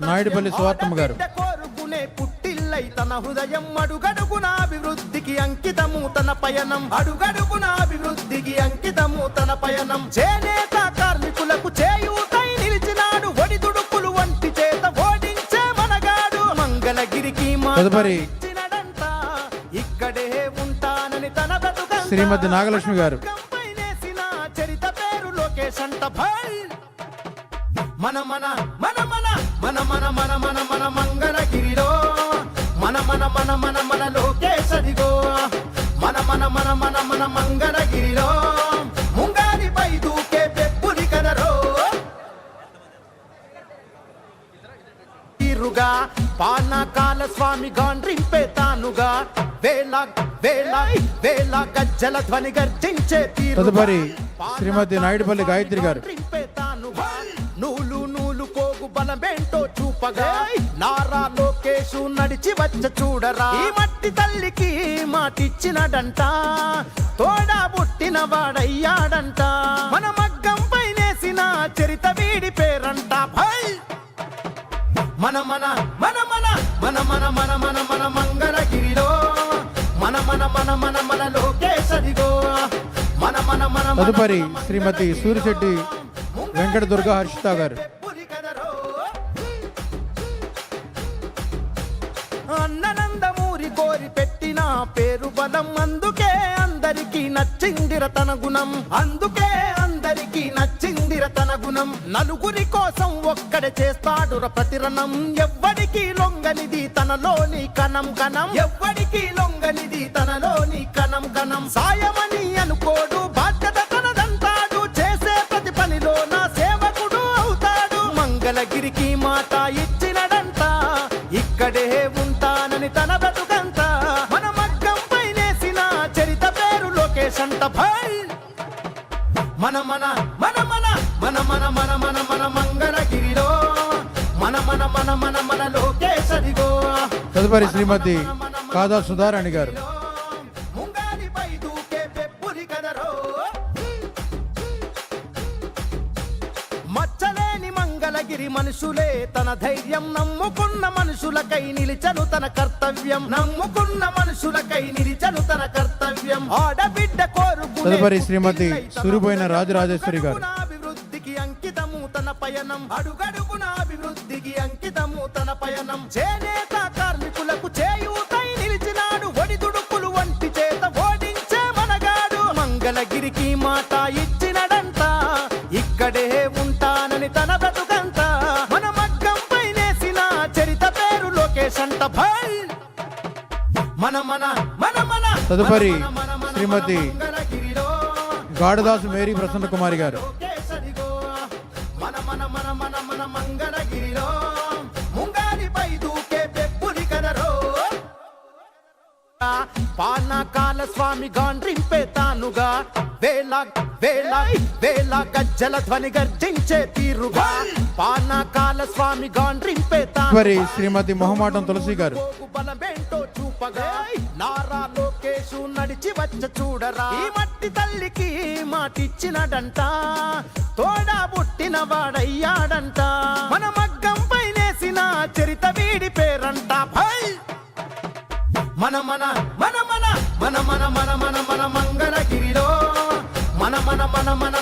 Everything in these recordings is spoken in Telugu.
నాయుడుపల్లి సువార్తమ్మ గారు. కోరుకునే పుట్టిల్లై తన హృదయం అడుగడుగున అభివృద్ధికి అంకితము తన పయనం. అడుగడుగున అభివృద్ధికి అంకితము తన పయనం. చేనేత కార్మికులకు చేయూతై నిలిచినాడు ఒడిదుడుకులు వంటి చేత ఓడించే మనగాడు. మంగళగిరికి తదుపరి ఇక్కడే ఉంటానని తన బ్రతుకంతా. శ్రీమతి నాగలక్ష్మి గారు. చరిత పేరు లోకేష్ అంట మన మన మన మన మన మన మన మంగళగిరిలో. మన మన మన మన మన లోకేష్ అదిగో మన మన మన మన మన మంగళగిరిలో. ముంగారిపై దూకే పెప్పుని కదరో తీరుగా పానకాల స్వామి గాండ్రింపే తానుగా. వేళ వేళ వేళ గజ్జల ధ్వని గర్జించే తదుపరి శ్రీమతి నాయుడుపల్లి గాయత్రి గారు. నూలు నూలు పోగు బలమేంటో చూపగా నారా లోకేషు నడిచి వచ్చ చూడరా. ఈ మట్టి తల్లికి మాటిచ్చినడంట. తోడా పుట్టిన వాడయ్యాడంట. మన మగ్గం పైనేసిన చరిత వీడి పేరంట. మన మన మన మన మన మన మన మన మన మంగళగిరిలో. మన మన మన మన మన లోకేశదిగో మన మన మన మన తదుపరి శ్రీమతి సూరిశెట్టి వెంకట దుర్గా హర్షిత గారు. ఆనందమూరి కోరి పెట్టిన పేరు బలం. అందుకే అందరికి నచ్చిందిర తన గుణం. అందుకే అందరికి నచ్చిందిర తన గుణం. నలుగురి కోసం ఒక్కడే చేస్తాడు ప్రతిరణం. ఎవ్వడికి లొంగనిది తనలోని కణం కణం ఎవ్వడికి లొంగనిది తనలోని కణం కణం సాయమని అనుకోడు బాధ్యత తనదంటాడు చేసే ప్రతి పనిలో నా సేవకుడు అవుతాడు. మంగళగిరికి మాట ఇచ్చి అని తన బ్రతుకంత మన మగ్గం పైనేసిన చరిత పేరు లోకేష్ అంట భాయ్ మన మన మన మన మన మన మన మన మన మంగళగిరిలో మన మన మన మన మన లోకేష్ అదిగో తదుపరి శ్రీమతి కాదా సుధారాణి గారు మనుషులే తన ధైర్యం నమ్ముకున్న మనుషులకై నిలిచను తన కర్తవ్యం. నమ్ముకున్న మనుషులకై నిలిచను తన కర్తవ్యం. ఆడబిడ్డ తదుపరి శ్రీమతి సురిపోయిన రాజరాజేశ్వరి గారు. అభివృద్ధికి అంకితము తన పయనం. అడుగడుగున అభివృద్ధికి అంకితము తన పయనం. చేనేత కార్మికులకు చేయూతై నిలిచినాడు. ఒడిదుడుకులు వంటి చేత ఓడించే మనగాడు. మంగళగిరికి మాట తదుపరి శ్రీమతి గాడదాసు మేరీ ప్రసన్న కుమారి గారు. పాలనా కాల స్వామి గాండ్రింపే తానుగా. వేళ వేళ. వేళ గజ్జల ధ్వని గర్జించే తీరుగా. పానకాల స్వామి గాండ్రింపే శ్రీమతి మొహమాటం తులసి గారు బలమేంటో చూపగా. నారా లోకేషు నడిచి వచ్చ చూడరా. ఈ మట్టి తల్లికి మాటిచ్చినడంట తోడా పుట్టిన వాడయ్యాడంట. మన మగ్గం పైనేసిన చరిత వీడి పేరంట. భై మన మన మన మన మన మన మన మన మన మంగళగిరిలో. మన మన మన మన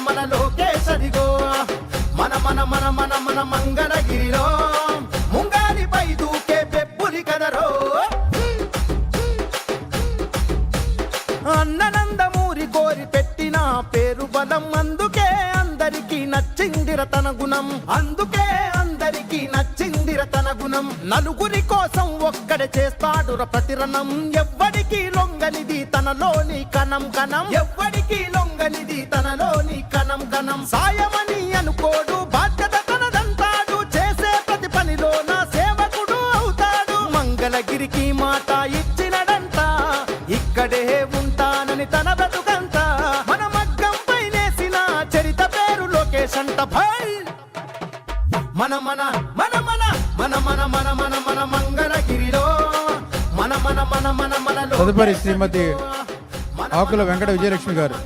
గుణం. అందుకే అందరికి నచ్చిందిర తన గుణం. నలుగురి కోసం ఒక్కడ చేస్తాడు ప్రతిరణం. ఎవ్వడికి లొంగనిది తనలోని కణం కణం. ఎవ్వడికి లొంగనిది తనలోని కణం కణం. సాయమని అనుకోడు బాధ్యత తనదంటాడు చేసే ప్రతి పనిలో నా సేవకుడు అవుతాడు. మంగళగిరికి తదుపరి శ్రీమతి ఆకుల వెంకట విజయలక్ష్మి గారు.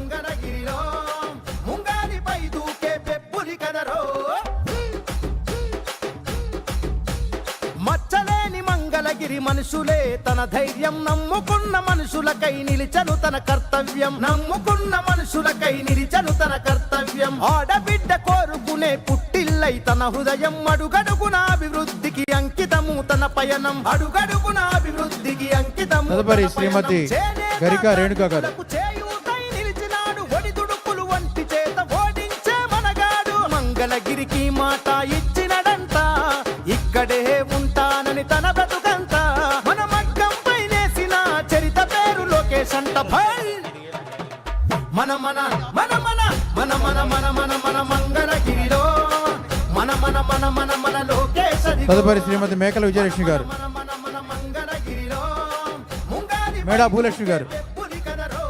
మనుషులకై నిలిచను తన కర్తవ్యం. నమ్ముకున్న మనుషులకై నిలిచను తన కర్తవ్యం. ఆడబిడ్డ కోరుకునే పుట్టిల్లై తన హృదయం అడుగడుగున అభివృద్ధికి అంకితము తన పయనం. అడుగడుగున అభివృద్ధికి అంకితము తదుపరి శ్రీమతి గరికా రేణుక గారు. నిలిచినాడు ఒడిదుడుకులు వంటి చేత ఓడించే మనగాడు. మంగళగిరికి మాట తదుపరి శ్రీమతి మేకల విజయలక్ష్మి గారు. మన మన మన మంగళగిరిలో ముంగాది మేడా భూలక్ష్మి గారు. పులి కదరో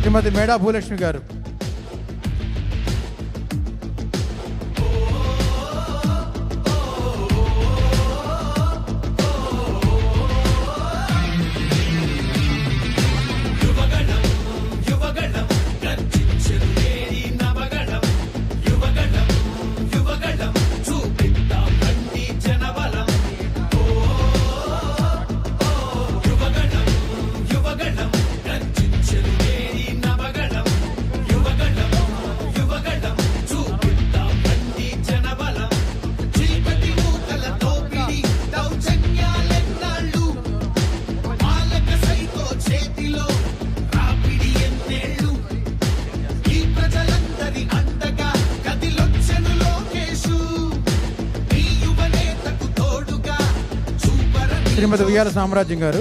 శ్రీమతి మేడా భూలక్ష్మి గారు. ఉయ్యాల సామ్రాజ్యం గారు.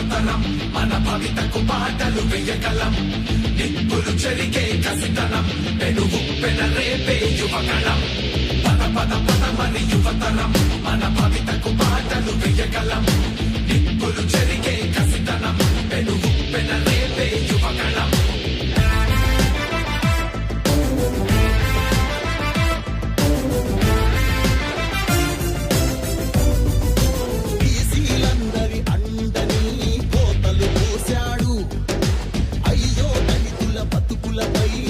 కొత్తనం మన భవితకు పాటలు వెయ్యగలం నిప్పులు చెరిగే కసితనం పెనుగు పెనరేపే యువగణం పద పద పదమని యువతరం. మన భవితకు పాటలు వెయ్యగలం నిప్పులు చెరిగే కసితనం the way.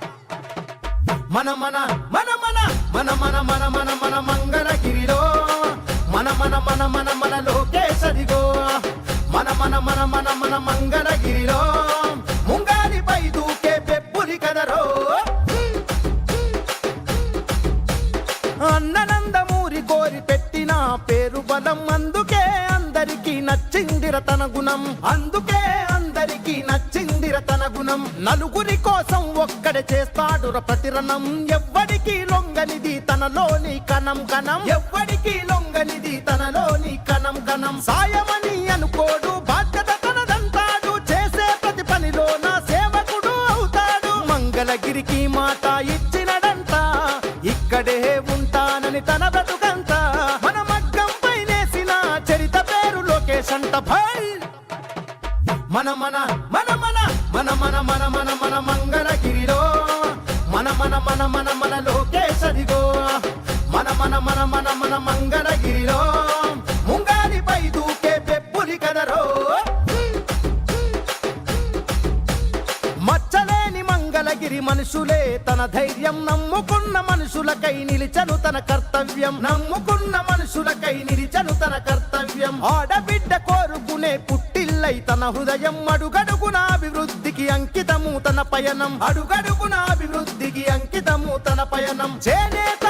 మన మన మన మన మన మన మన మన మన మంగళగిరిలో మన మన మన మన మన లోకేశదిగో మన మన మన మన మన మంగళగిరిలో ముంగాలిపై దూకే పెప్పులి కదరో అన్ననందమూరి కోరి పెట్టిన పేరు బలం అందుకే అందరికీ నచ్చిందిర తన గుణం అందుకే అందరికీ నచ్చింది తన గుణం. నలుగురి కోసం ఒక్కడే చేస్తాడు ప్రతిరణం. ఎవ్వడికి లొంగనిది తనలోని కణం కణం ఎవ్వడికి లొంగనిది తనలోని కణం కణం సాయమని అనుకోడు బాధ్యత తనదంటాడు చేసే ప్రతి పనిలో నా సేవకుడు అవుతాడు. మంగళగిరికి మాట ఇచ్చినడంట ఇక్కడే ఉంటానని తన బ్రతుకంతా. మన మగ్గం పైనేసిన చరిత పేరు లోకేష్ అంట భై మన మన మంగళగిరిలో. ముంగాలిపై దూకే పెప్పులి కదరో మచ్చలేని మంగళగిరి మనుషులే తన ధైర్యం నమ్ముకున్న మనుషులకై నిలిచను తన కర్తవ్యం. నమ్ముకున్న మనుషులకై నిలిచను తన కర్తవ్యం. ఆడబిడ్డ కోరుకునే పుట్టిల్లై తన హృదయం అడుగడుగున అభివృద్ధికి అంకితము తన పయనం. అడుగడుగున అభివృద్ధికి అంకితము తన పయనం. చేనేత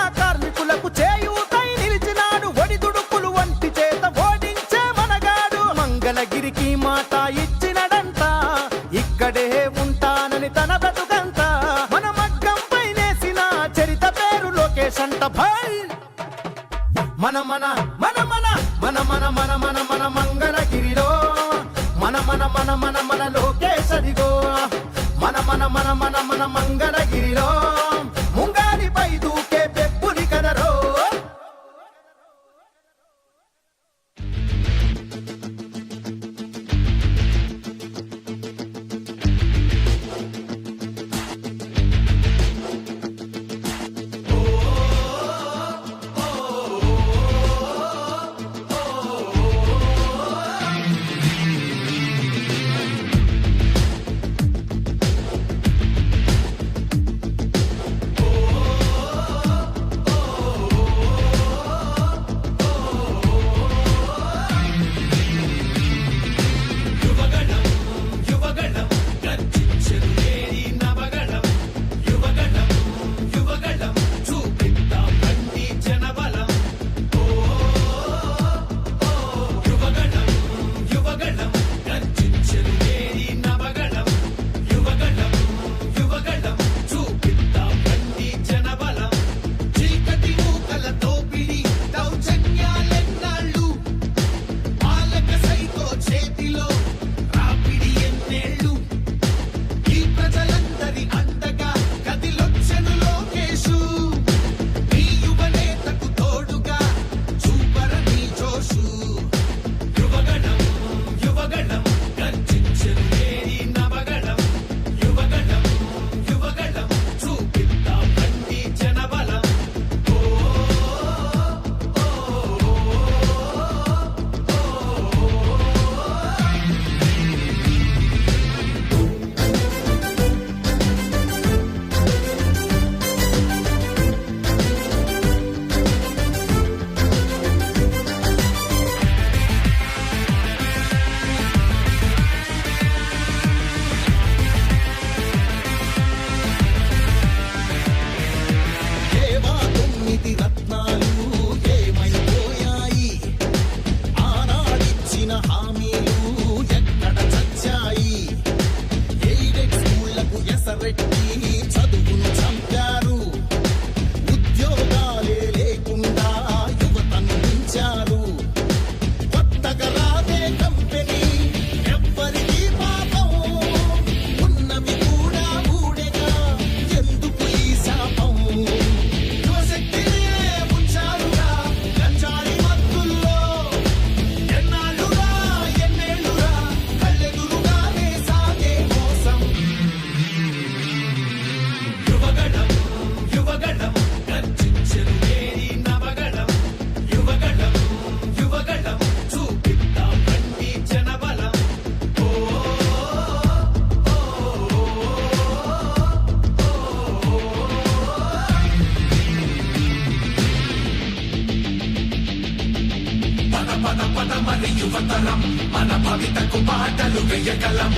యువతరం మన భవితకు పాటలు వెయ్యగలం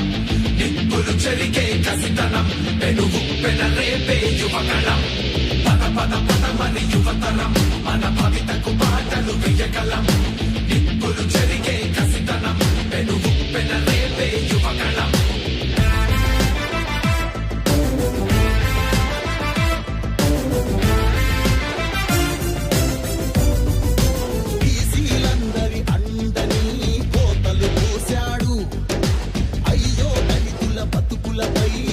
నిప్పులు చెరిగే కసితనం. పెనుగు పెనరేపే యువగళం పద పద పదమని యువతరం. మన భవితకు పాటలు వెయ్యగలం నిప్పులు చెరిగే love you.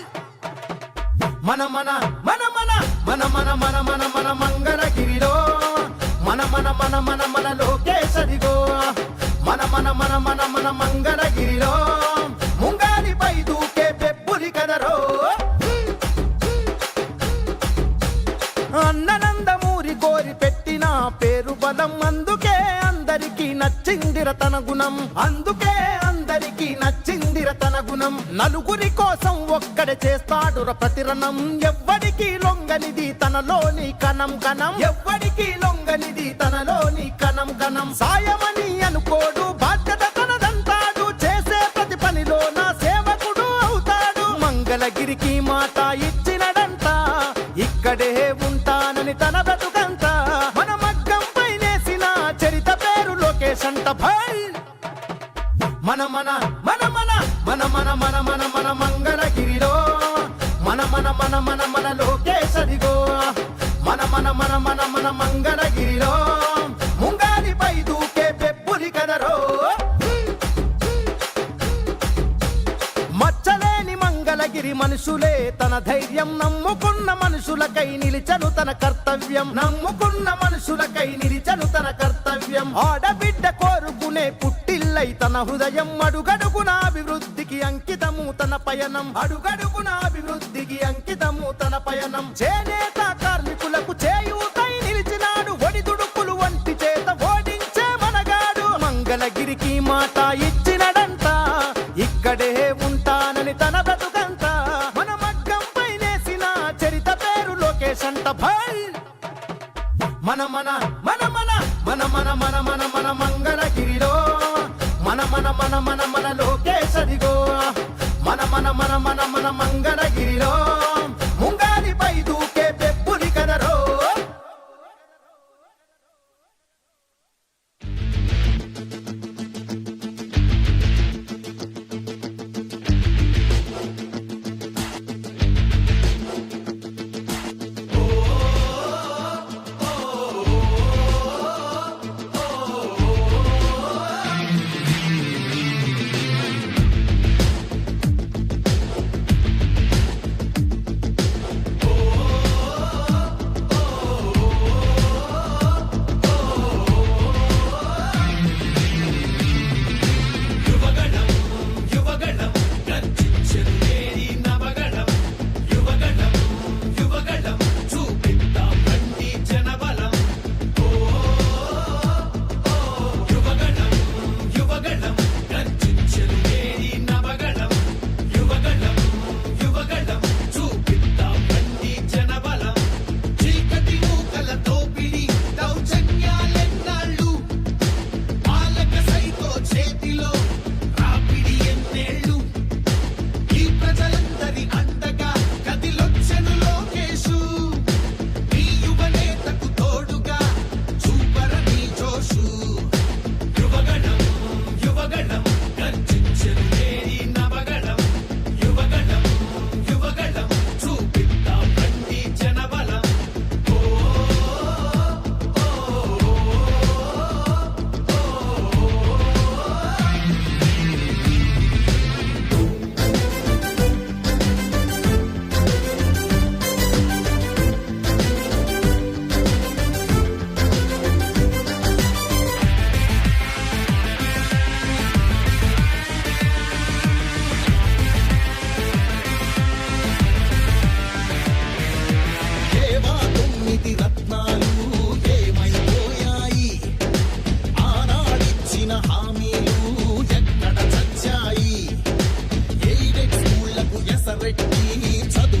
మన మన మన మన మన మన మన మన మన మంగళగిరిలో మన మన మన మన మన లోకేశరిగో మన మన మన మన మన మంగళగిరిలో ముంగాలిపై దూకే పెప్పులి కదరో అన్ననందమూరి కోరి పెట్టిన పేరు బలం అందుకే అందరికీ నచ్చిందిర తన గుణం అందుకే అందరికీ నచ్చి తన గుణం. నలుగురి కోసం ఒక్కడే చేస్తాడు ప్రతిరణం. ఎవ్వడికి లొంగనిది తనలోని కణం కణం ఎవ్వడికి లొంగనిది తనలోని కణం కణం సాయమని అనుకోడు బాధ్యత తనదంటాడు చేసే ప్రతి పనిలో నా సేవకుడు అవుతాడు. మంగళగిరికి మాట మనుషులే తన ధైర్యం నమ్ముకున్న మనుషులకై నిలిచను తన కర్తవ్యం. నమ్ముకున్న మనుషులకై నిలిచను తన కర్తవ్యం. ఆడబిడ్డ కోరుకునే పుట్టిల్లై తన హృదయం అడుగడుగున అభివృద్ధికి అంకితము తన పయనం. అడుగడుగున అభివృద్ధికి అంకితము తన పయనం. చేనేత కార్మికులకు చేయూతై నిలిచినాడు ఒడిదుడుకులు వంటి చేత ఓడించే మనగాడు. మంగళగిరికి మాట పెట్టి చదువు